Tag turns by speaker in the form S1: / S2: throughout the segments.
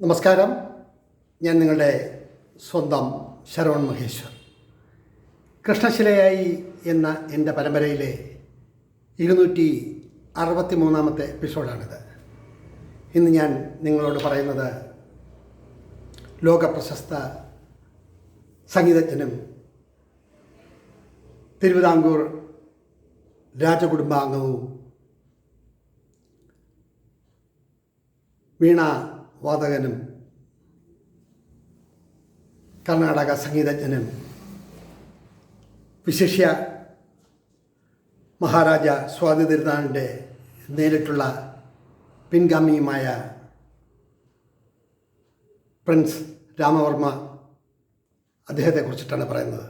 S1: നമസ്കാരം. ഞാൻ നിങ്ങളുടെ സ്വന്തം ശരവൺ മഹേശ്വർ. കൃഷ്ണശിലയായി എന്ന എന്റെ പരമ്പരയിലെ ഇരുന്നൂറ്റി അറുപത്തി മൂന്നാമത്തെ എപ്പിസോഡാണിത്. ഇന്ന് ഞാൻ നിങ്ങളോട് പറയുന്നത് ലോകപ്രശസ്ത സംഗീതജ്ഞനും തിരുവിതാംകൂർ രാജകുടുംബാംഗവും വീണ വാദകനും കർണാടക സംഗീതജ്ഞനും വിശിഷ്യ മഹാരാജ സ്വാതി തിരുനാളിന്റെ നേരിട്ടുള്ള പിൻഗാമിയുമായ പ്രിൻസ് രാമവർമ്മ അദ്ദേഹത്തെക്കുറിച്ചിട്ടാണ് പറയുന്നത്.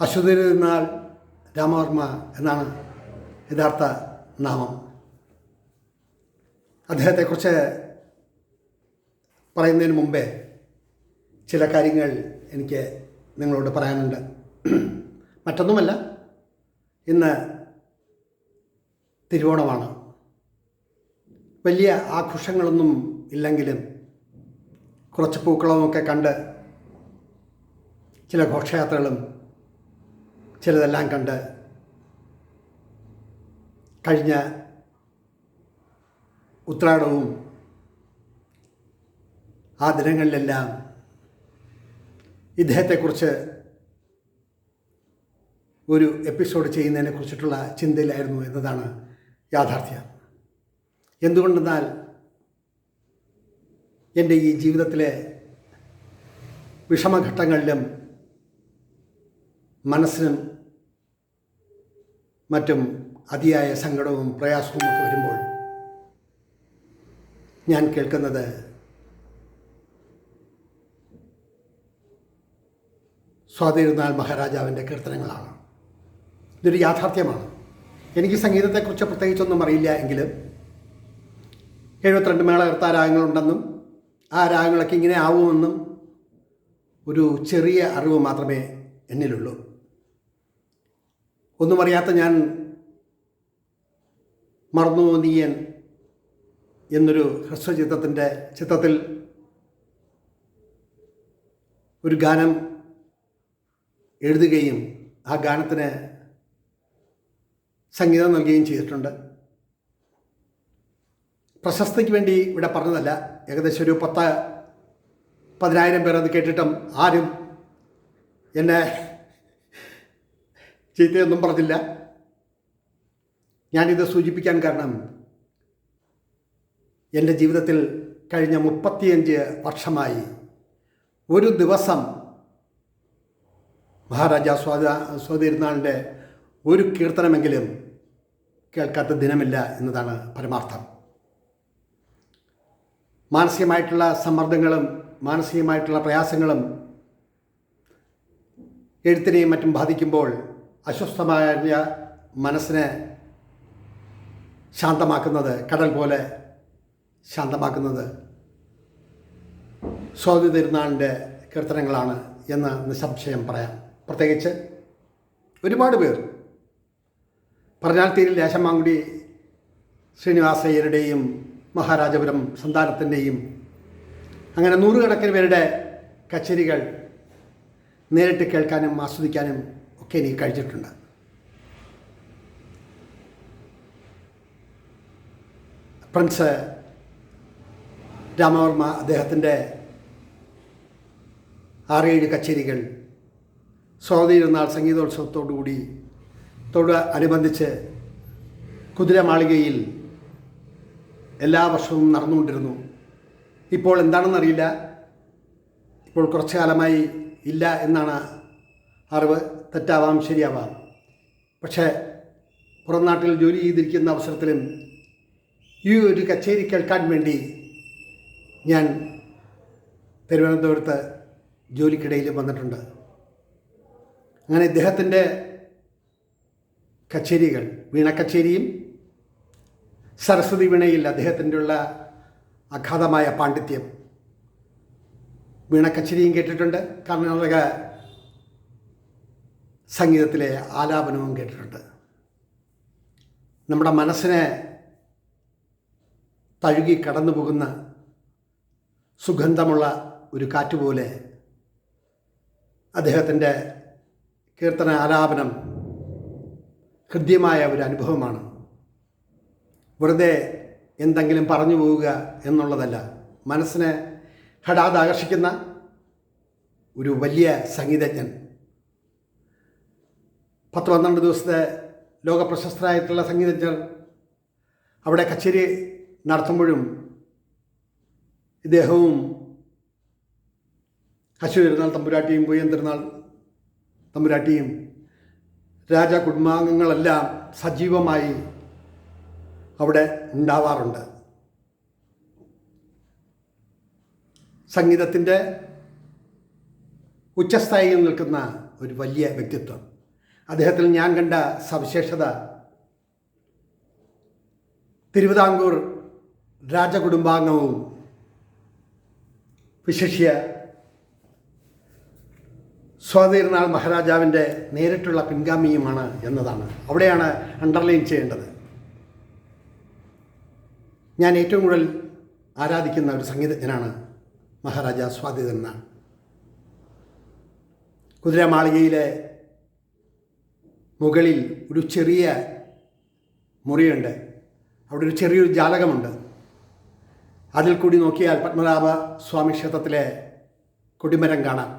S1: അശ്വതി തിരുനാൾ രാമവർമ്മ എന്നാണ് യഥാർത്ഥ നാമം. അദ്ദേഹത്തെക്കുറിച്ച് പറയുന്നതിന് മുമ്പേ ചില കാര്യങ്ങൾ എനിക്ക് നിങ്ങളോട് പറയാനുണ്ട്. മറ്റൊന്നുമല്ല ഇന്ന് തിരുവോണമാണ്. വലിയ ആഘോഷങ്ങളൊന്നും ഇല്ലെങ്കിലും കുറച്ച് പൂക്കളമൊക്കെ കണ്ട് ചില ഘോഷയാത്രകളും ചിലതെല്ലാം കണ്ട് കഴിഞ്ഞ ഉത്രാടവും ആ ദിനങ്ങളിലെല്ലാം ഇദ്ദേഹത്തെക്കുറിച്ച് ഒരു എപ്പിസോഡ് ചെയ്യുന്നതിനെ കുറിച്ചിട്ടുള്ള ചിന്തയിലായിരുന്നു എന്നതാണ് യാഥാർത്ഥ്യം. എന്തുകൊണ്ടെന്നാൽ എന്റെ ഈ ജീവിതത്തിലെ വിഷമഘട്ടങ്ങളിലും മനസ്സിനും മറ്റും അതിയായ സങ്കടവും പ്രയാസവും ഒക്കെ വരുമ്പോൾ ഞാൻ കേൾക്കുന്നത് സ്വാതിരുന്നാൾ മഹാരാജാവിന്റെ കീർത്തനങ്ങളാണ്. ഇതൊരു യാഥാർത്ഥ്യമാണ്. എനിക്ക് സംഗീതത്തെക്കുറിച്ച് പ്രത്യേകിച്ചൊന്നും അറിയില്ല എങ്കിലും എഴുപത്തിരണ്ട് മേളകർത്ത രാഗങ്ങളുണ്ടെന്നും ആ രാഗങ്ങളൊക്കെ ഇങ്ങനെ ആവുമെന്നും ഒരു ചെറിയ അറിവ് മാത്രമേ എന്നിലുള്ളൂ. ഒന്നും അറിയാത്ത ഞാൻ മറന്നു നീയൻ എന്നൊരു ഹ്രസ്വചിത്രത്തിന്റെ ചിത്രത്തിൽ ഒരു ഗാനം എഴുതുകയും ആ ഗാനത്തിന് സംഗീതം നൽകുകയും ചെയ്തിട്ടുണ്ട്. പ്രശസ്തിക്ക് വേണ്ടി ഇവിടെ പറഞ്ഞതല്ല ഏകദേശം ഒരു പത്ത് പതിനായിരം പേർ അത് കേട്ടിട്ടും ആരും എന്നെ ചീത്തയൊന്നും പറഞ്ഞില്ല. ഞാനിത് സൂചിപ്പിക്കാൻ കാരണം എന്റെ ജീവിതത്തിൽ കഴിഞ്ഞ മുപ്പത്തിയഞ്ച് വർഷമായി ഒരു ദിവസം മഹാരാജ സ്വാത സ്വാതിരുന്നാളിന്റെ ഒരു കീർത്തനമെങ്കിലും കേൾക്കാത്ത ദിനമില്ല എന്നതാണ് പരമാർത്ഥം. മാനസികമായിട്ടുള്ള സമ്മർദ്ദങ്ങളും മാനസികമായിട്ടുള്ള പ്രയാസങ്ങളും എഴുത്തിനെയും മറ്റും ബാധിക്കുമ്പോൾ അസ്വസ്ഥമായ മനസ്സിനെ ശാന്തമാക്കുന്നത് കടൽ പോലെ ശാന്തമാക്കുന്നത്. സ്വാതി തിരുനാളിന്റെ കീർത്തനങ്ങളാണ് എന്ന് നിസ്സംശയം പറയാം. പ്രത്യേകിച്ച് ഒരുപാട് പേർ. പറഞ്ഞാൽ തീരിൽ ദേശമാങ്കുടി ശ്രീനിവാസയ്യരുടെയും മഹാരാജപുരം സന്താനത്തിന്റെയും അങ്ങനെ നൂറുകണക്കിന് പേരുടെ കച്ചേരികൾ നേരിട്ട് കേൾക്കാനും ആസ്വദിക്കാനും ഒക്കെ എനിക്ക് കഴിച്ചിട്ടുണ്ട് പ്രിൻസ് രാമവർമ്മ അദ്ദേഹത്തിന്റെ ആറേഴ് കച്ചേരികൾ സ്വാതിരുന്നാൾ സംഗീതോത്സവത്തോടുകൂടി തോട് അനുബന്ധിച്ച് കുതിരമാളികയിൽ എല്ലാ വർഷവും നടന്നുകൊണ്ടിരുന്നു. ഇപ്പോൾ എന്താണെന്നറിയില്ല. ഇപ്പോൾ കുറച്ചു കാലമായി ഇല്ല എന്നാണ് അറിവ്. തെറ്റാവാം ശരിയാവാം. പക്ഷേ പുറം നാട്ടിൽ ജോലി ചെയ്തിരിക്കുന്ന അവസരത്തിലും ഈ ഒരു കച്ചേരി കേൾക്കാൻ വേണ്ടി ഞാൻ തിരുവനന്തപുരത്ത് ജോലിക്കിടയിൽ വന്നിട്ടുണ്ട്. അങ്ങനെ ഇദ്ദേഹത്തിന്റെ കച്ചേരികൾ വീണക്കച്ചേരിയും സരസ്വതി വീണയിൽ അദ്ദേഹത്തിന്റെ ഉള്ള അഗാധമായ പാണ്ഡിത്യം. വീണക്കച്ചേരിയും കേട്ടിട്ടുണ്ട്. കർണാടക സംഗീതത്തിലെ ആലാപനവും കേട്ടിട്ടുണ്ട്. നമ്മുടെ മനസ്സിനെ തഴുകി കടന്നു പോകുന്ന സുഗന്ധമുള്ള ഒരു കാറ്റ് പോലെ അദ്ദേഹത്തിന്റെ കീർത്തന ആലാപനം ഹൃദ്യമായ ഒരു അനുഭവമാണ്. വെറുതെ എന്തെങ്കിലും പറഞ്ഞു പോവുക എന്നുള്ളതല്ല മനസ്സിനെ ഹഠാത് ആകർഷിക്കുന്ന ഒരു വലിയ സംഗീതജ്ഞൻ. പത്ത് പന്ത്രണ്ട് ദിവസത്തെ ലോക പ്രശസ്തരായിട്ടുള്ള സംഗീതജ്ഞർ അവിടെ കച്ചേരി നടത്തുമ്പോഴും ഇദ്ദേഹവും അശ്വതി തിരുനാൾ തമ്പുരാട്ടിയും പോയി എന്തിരുന്നാൾ തമ്പുരാട്ടിയും. രാജ കുടുംബാംഗങ്ങളെല്ലാം സജീവമായി അവിടെ ഉണ്ടാവാറുണ്ട്. സംഗീതത്തിന്റെ ഉച്ചസ്ഥായിയിൽ നിൽക്കുന്ന ഒരു വലിയ വ്യക്തിത്വം. അദ്ദേഹത്തിൽ ഞാൻ കണ്ട സവിശേഷത തിരുവിതാംകൂർ രാജകുടുംബാംഗവും വിശിഷ്യ സ്വാതീർനാൾ മഹാരാജാവിന്റെ നേരിട്ടുള്ള പിൻഗാമിയുമാണ് എന്നതാണ്. അവിടെയാണ് അണ്ടർലൈൻ ചെയ്യേണ്ടത്. ഞാൻ ഏറ്റവും കൂടുതൽ ആരാധിക്കുന്ന ഒരു സംഗീതജ്ഞനാണ് മഹാരാജ സ്വാതീർനാൾ കുതിരമാളികയിലെ മുകളിൽ ഒരു ചെറിയ മുറിയുണ്ട്. അവിടെ ഒരു ചെറിയൊരു ജാലകമുണ്ട്. അതിൽ കൂടി നോക്കിയാൽ പത്മനാഭ സ്വാമി ക്ഷേത്രത്തിലെ കൊടിമരം കാണാം.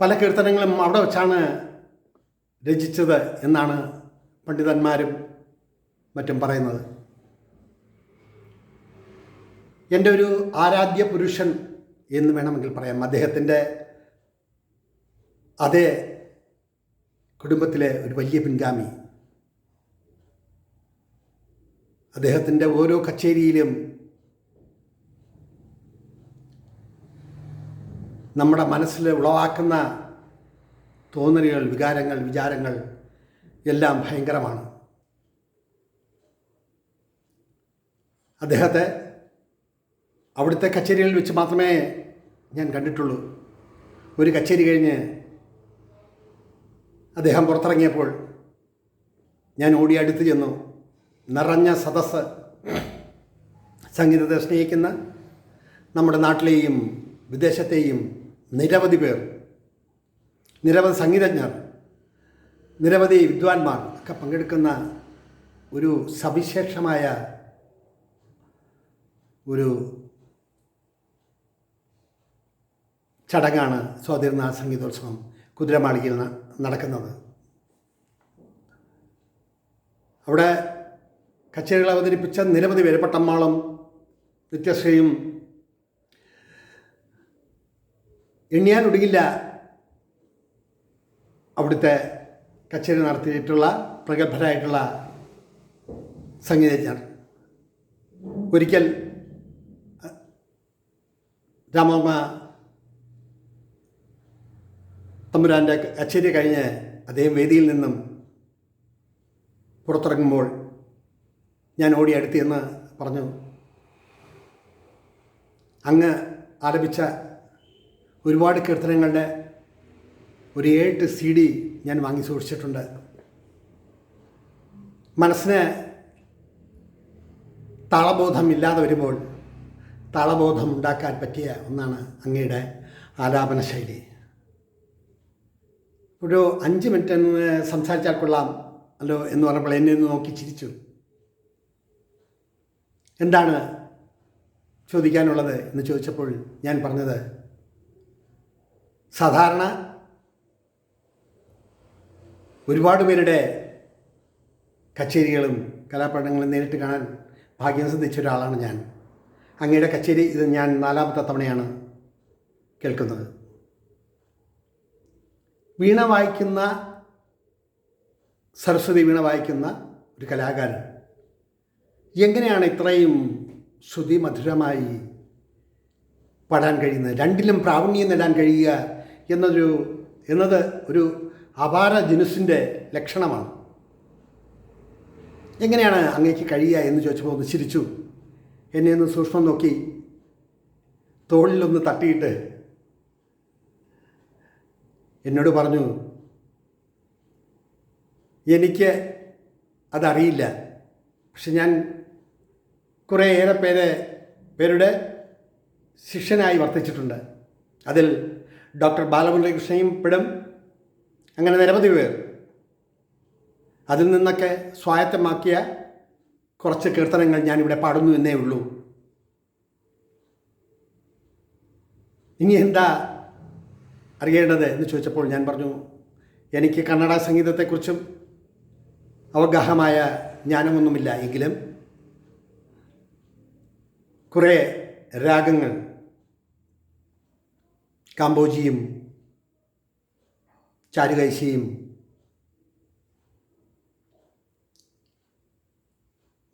S1: പല കീർത്തനങ്ങളും അവിടെ വെച്ചാണ് രചിച്ചത് എന്നാണ് പണ്ഡിതന്മാരും മറ്റും പറയുന്നത്. എന്റെ ഒരു ആരാധ്യ പുരുഷൻ എന്ന് വേണമെങ്കിൽ പറയാം. അദ്ദേഹത്തിന്റെ അതേ കുടുംബത്തിലെ ഒരു വലിയ പിൻഗാമി അദ്ദേഹത്തിന്റെ ഓരോ കച്ചേരിയിലും നമ്മുടെ മനസ്സിൽ ഉളവാക്കുന്ന തോന്നലുകൾ വികാരങ്ങൾ വിചാരങ്ങൾ എല്ലാം ഭയങ്കരമാണ്. അദ്ദേഹത്തെ അവിടുത്തെ കച്ചേരികളിൽ വെച്ച് മാത്രമേ ഞാൻ കണ്ടിട്ടുള്ളൂ. ഒരു കച്ചേരി കഴിഞ്ഞ് അദ്ദേഹം പുറത്തിറങ്ങിയപ്പോൾ ഞാൻ ഓടി അടുത്ത് ചെന്നു. നിറഞ്ഞ സദസ്സ് സംഗീതത്തെ സ്നേഹിക്കുന്ന നമ്മുടെ നാട്ടിലെയും വിദേശത്തെയും നിരവധി പേർ നിരവധി സംഗീതജ്ഞർ നിരവധി വിദ്വാൻമാർ ഒക്കെ പങ്കെടുക്കുന്ന ഒരു സവിശേഷമായ ഒരു ചടങ്ങാണ് സ്വാതിർന്ന സംഗീതോത്സവം കുതിരമാളികയിൽ നടക്കുന്നത്. അവിടെ കച്ചേരികൾ അവതരിപ്പിച്ച നിരവധി പേര് പട്ടമ്മാളം നിത്യശ്രീയും എണ്ണിയാനൊടുങ്ങില്ല അവിടുത്തെ കച്ചേരി നടത്തിയിട്ടുള്ള പ്രഗത്ഭരായിട്ടുള്ള സംഗീതജ്ഞർ. ഒരിക്കൽ രാമവർമ്മ തമ്പുരാന്റെ കച്ചേരി കഴിഞ്ഞ് അദ്ദേഹം വേദിയിൽ നിന്നും പുറത്തിറങ്ങുമ്പോൾ ഞാൻ ഓടി അടുത്ത് എന്ന് പറഞ്ഞു. അങ്ങ് ആലപിച്ച ഒരുപാട് കീർത്തനങ്ങളുടെ ഒരു ഏട്ട് സി ഡി ഞാൻ വാങ്ങി സൂക്ഷിച്ചിട്ടുണ്ട്. മനസ്സിന് താളബോധം ഇല്ലാതെ വരുമ്പോൾ താളബോധം ഉണ്ടാക്കാൻ പറ്റിയ ഒന്നാണ് അങ്ങയുടെ ആലാപന ശൈലി ഒരു അഞ്ച് മിനിറ്റ് സംസാരിച്ചാൽ കൊള്ളാം അല്ലോ എന്ന് പറഞ്ഞപ്പോൾ എന്നെ നോക്കി ചിരിച്ചു. എന്താണ് ചോദിക്കാനുള്ളത് എന്ന് ചോദിച്ചപ്പോൾ ഞാൻ പറഞ്ഞത് സാധാരണ ഒരുപാട് പേരുടെ കച്ചേരികളും കലാപ്രകടനങ്ങളും നേരിട്ട് കാണാൻ ഭാഗ്യം സിദ്ധിച്ച ഒരാളാണ് ഞാൻ. അങ്ങയുടെ കച്ചേരി ഇത് ഞാൻ നാലാമത്തെ തവണയാണ് കേൾക്കുന്നത്. വീണ വായിക്കുന്ന സരസ്വതി വീണ വായിക്കുന്ന ഒരു കലാകാരൻ എങ്ങനെയാണ് ഇത്രയും ശ്രുതി മധുരമായി പാടാൻ കഴിയുന്നത്? രണ്ടിലും പ്രാവീണ്യം നേടാൻ കഴിയുക എന്നതൊരു എന്നത് ഒരു അപാര ജനുസിന്റെ ലക്ഷണമാണ്. എങ്ങനെയാണ് അങ്ങേക്ക് കഴിയുക എന്ന് ചോദിച്ചപ്പോൾ ഒന്ന് ചിരിച്ചു. എന്നെ ഒന്ന് സൂക്ഷ്മം നോക്കി തോളിലൊന്ന് തട്ടിയിട്ട് എന്നോട് പറഞ്ഞു എനിക്ക് അതറിയില്ല. പക്ഷെ ഞാൻ കുറേയേറെ പേരെ പേരുടെ ശിഷ്യനായി വർത്തിച്ചിട്ടുണ്ട്. അതിൽ ഡോക്ടർ ബാലമുരളികൃഷ്ണയും പെടും. അങ്ങനെ നിരവധി പേർ. അതിൽ നിന്നൊക്കെ സ്വായത്തമാക്കിയ കുറച്ച് കീർത്തനങ്ങൾ ഞാനിവിടെ പാടുന്നു എന്നേ ഉള്ളൂ. ഇനി എന്താ അറിയേണ്ടത് എന്ന് ചോദിച്ചപ്പോൾ ഞാൻ പറഞ്ഞു എനിക്ക് കന്നഡ സംഗീതത്തെക്കുറിച്ചും അവഗാഹമായ ജ്ഞാനമൊന്നുമില്ല എങ്കിലും കുറേ രാഗങ്ങൾ കാമ്പോജിയും ചാരുകൈശിയും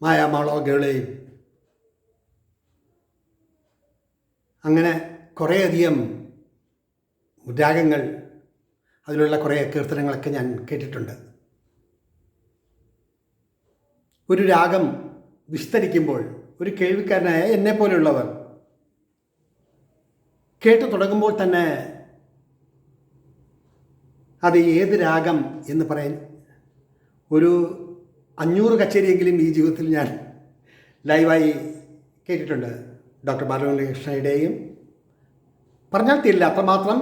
S1: മായാമാളോകളെയും അങ്ങനെ കുറേയധികം രാഗങ്ങൾ അതിലുള്ള കുറേ കീർത്തനങ്ങളൊക്കെ ഞാൻ കേട്ടിട്ടുണ്ട്. ഒരു രാഗം വിസ്തരിക്കുമ്പോൾ ഒരു കേൾവിക്കാരനായ എന്നെ പോലെയുള്ളവർ കേട്ടു തുടങ്ങുമ്പോൾ തന്നെ അത് ഏത് രാഗം എന്ന് പറയാൻ ഒരു അഞ്ഞൂറ് കച്ചേരിയെങ്കിലും ഈ ജീവിതത്തിൽ ഞാൻ ലൈവായി കേട്ടിട്ടുണ്ട്. ഡോക്ടർ ബാലകൃഷ്ണയുടെയും പറഞ്ഞാൽ തീരില്ല. അത്രമാത്രം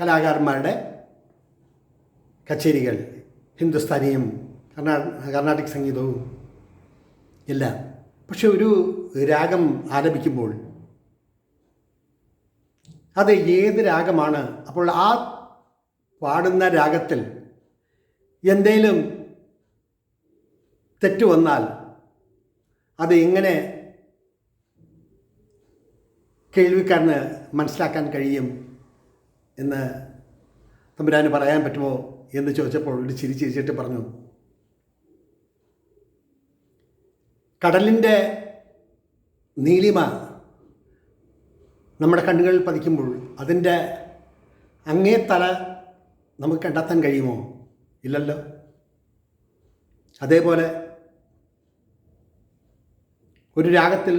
S1: കലാകാരന്മാരുടെ കച്ചേരികൾ ഹിന്ദുസ്ഥാനിയും കർണാ കർണാട്ടിക് സംഗീതവും എല്ലാം പക്ഷെ ഒരു രാഗം ആലപിക്കുമ്പോൾ അത് ഏത് രാഗമാണ്? അപ്പോൾ ആ പാടുന്ന രാഗത്തിൽ എന്തേലും തെറ്റ് വന്നാൽ അത് എങ്ങനെ കേൾവിക്കാരന് മനസ്സിലാക്കാൻ കഴിയും എന്ന് തമ്പുരാന് പറയാൻ പറ്റുമോ എന്ന് ചോദിച്ചപ്പോൾ ഒരു ചിരി ചിരിച്ചിട്ട് പറഞ്ഞു. കടലിന്റെ നീലിമ നമ്മുടെ കണ്ണുകളിൽ പതിക്കുമ്പോൾ അതിന്റെ അങ്ങേ തല നമുക്ക് കണ്ടെത്താൻ കഴിയുമോ? ഇല്ലല്ലോ. അതേപോലെ ഒരു രാഗത്തിൽ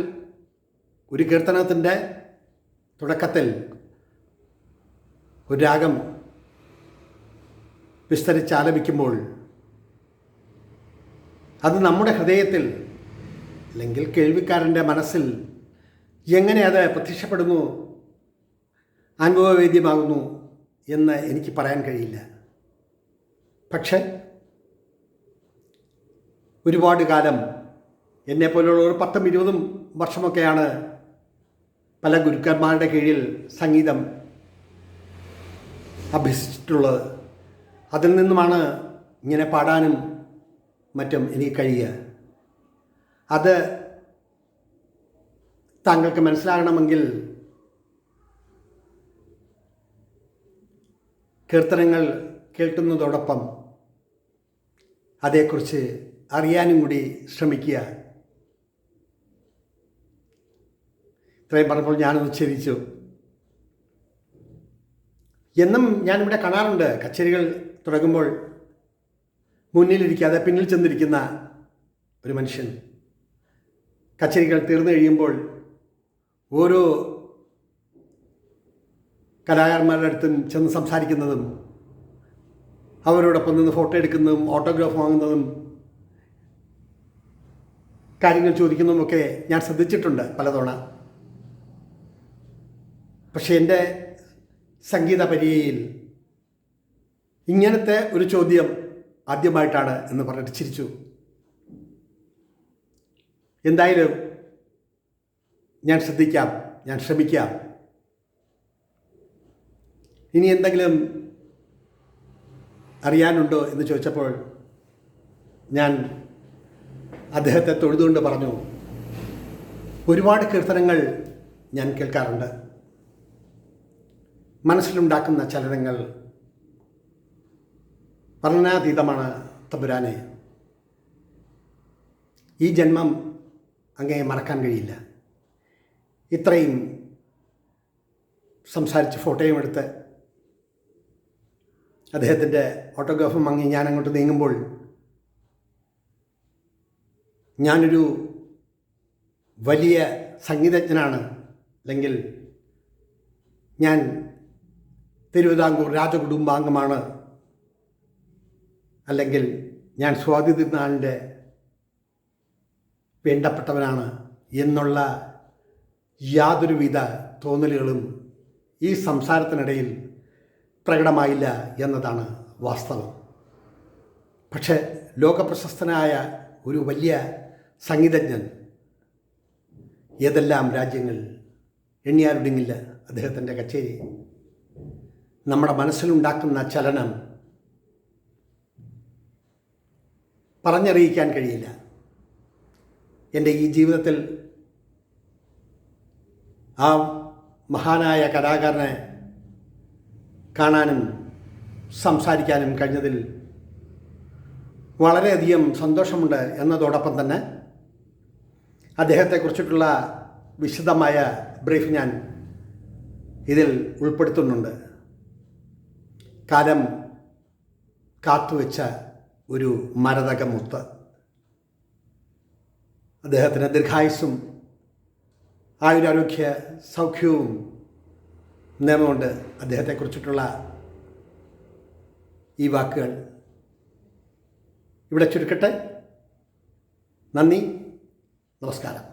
S1: ഒരു കീർത്തനത്തിന്റെ തുടക്കത്തിൽ ഒരു രാഗം വിസ്തരിച്ച് ആലപിക്കുമ്പോൾ അത് നമ്മുടെ ഹൃദയത്തിൽ അല്ലെങ്കിൽ കേൾവിക്കാരന്റെ മനസ്സിൽ എങ്ങനെ അത് പ്രത്യക്ഷപ്പെടുന്നു? അനുഭവവേദ്യമാകുന്നു എന്ന് എനിക്ക് പറയാൻ കഴിയില്ല. പക്ഷേ ഒരുപാട് കാലം എന്നെപ്പോലുള്ള ഒരു പത്തും ഇരുപതും വർഷമൊക്കെയാണ് പല ഗുരുക്കന്മാരുടെ കീഴിൽ സംഗീതം അഭ്യസിച്ചിട്ടുള്ളത്. അതിൽ നിന്നുമാണ് ഇങ്ങനെ പാടാനും മറ്റും എനിക്ക് കഴിയുക. അത് താങ്കൾക്ക് മനസ്സിലാകണമെങ്കിൽ കീർത്തനങ്ങൾ കേൾക്കുന്നതോടൊപ്പം അതേക്കുറിച്ച് അറിയാനും കൂടി ശ്രമിക്കുക. ഇത്രയും പറഞ്ഞപ്പോൾ ഞാനൊന്ന് ചിരിച്ചു എന്നും ഞാനിവിടെ കാണാറുണ്ട്. കച്ചേരികൾ തുടങ്ങുമ്പോൾ മുന്നിലിരിക്കാതെ പിന്നിൽ ചെന്നിരിക്കുന്ന ഒരു മനുഷ്യൻ. കച്ചേരികൾ തീർന്നു കഴിയുമ്പോൾ ഓരോ കലാകാരന്മാരുടെ അടുത്തും ചെന്ന് സംസാരിക്കുന്നതും അവരോടൊപ്പം നിന്ന് ഫോട്ടോ എടുക്കുന്നതും ഓട്ടോഗ്രാഫ് വാങ്ങുന്നതും കാര്യങ്ങൾ ചോദിക്കുന്നതുമൊക്കെ ഞാൻ ശ്രദ്ധിച്ചിട്ടുണ്ട് പലതവണ. പക്ഷേ എന്റെ സംഗീത പര്യയിൽ ഇങ്ങനത്തെ ഒരു ചോദ്യം ആദ്യമായിട്ടാണ് എന്ന് പറഞ്ഞിട്ട് ചിരിച്ചു. എന്തായാലും ഞാൻ ശ്രദ്ധിക്കാം ഞാൻ ശ്രമിക്കാം. ഇനി എന്തെങ്കിലും അറിയാനുണ്ടോ എന്ന് ചോദിച്ചപ്പോൾ ഞാൻ അദ്ദേഹത്തെ തൊഴുതുകൊണ്ട് പറഞ്ഞു ഒരുപാട് കീർത്തനങ്ങൾ ഞാൻ കേൾക്കാറുണ്ട്. മനസ്സിലുണ്ടാക്കുന്ന ചലനങ്ങൾ വർണനാതീതമാണ് തമ്പുരാനെ. ഈ ജന്മം അങ്ങേ മറക്കാൻ കഴിയില്ല. ഇത്രയും സംസാരിച്ച് ഫോട്ടോയും എടുത്ത് അദ്ദേഹത്തിന്റെ ഓട്ടോഗ്രാഫും വാങ്ങി ഞാൻ അങ്ങോട്ട് നീങ്ങുമ്പോൾ ഞാനൊരു വലിയ സംഗീതജ്ഞനാണ്. അല്ലെങ്കിൽ ഞാൻ തിരുവിതാംകൂർ രാജകുടുംബാംഗമാണ്. അല്ലെങ്കിൽ ഞാൻ സ്വാതി തിരുനാളിന്റെ വേണ്ടപ്പെട്ടവനാണ് എന്നുള്ള യാതൊരുവിധ തോന്നലുകളും ഈ സംസാരത്തിനിടയിൽ പ്രകടമായില്ല എന്നതാണ് വാസ്തവം. പക്ഷേ ലോകപ്രശസ്തനായ ഒരു വലിയ സംഗീതജ്ഞൻ ഏതെല്ലാം രാജ്യങ്ങൾ എണ്ണിയാരുടെങ്ങില്ല അദ്ദേഹത്തിന്റെ കച്ചേരി. നമ്മുടെ മനസ്സിലുണ്ടാക്കുന്ന ചലനം പറഞ്ഞറിയിക്കാൻ കഴിയില്ല. എന്റെ ഈ ജീവിതത്തിൽ ആ മഹാനായ കലാകാരനെ കാണാനും സംസാരിക്കാനും കഴിഞ്ഞതിൽ വളരെയധികം സന്തോഷമുണ്ട് എന്നതോടൊപ്പം തന്നെ അദ്ദേഹത്തെക്കുറിച്ചിട്ടുള്ള വിശദമായ ബ്രീഫ് ഞാൻ ഇതിൽ ഉൾപ്പെടുത്തുന്നുണ്ട്. കാലം കാത്തുവെച്ച ഒരു മരതകമുത്ത്. അദ്ദേഹത്തിന് ദീർഘായുസ്സും ആയുരാരോഗ്യ സൗഖ്യവും നേർന്നുകൊണ്ട് അദ്ദേഹത്തെക്കുറിച്ചിട്ടുള്ള ഈ വാക്കുകൾ ഇവിടെ ചുരുക്കട്ടെ. നന്ദി. നമസ്കാരം.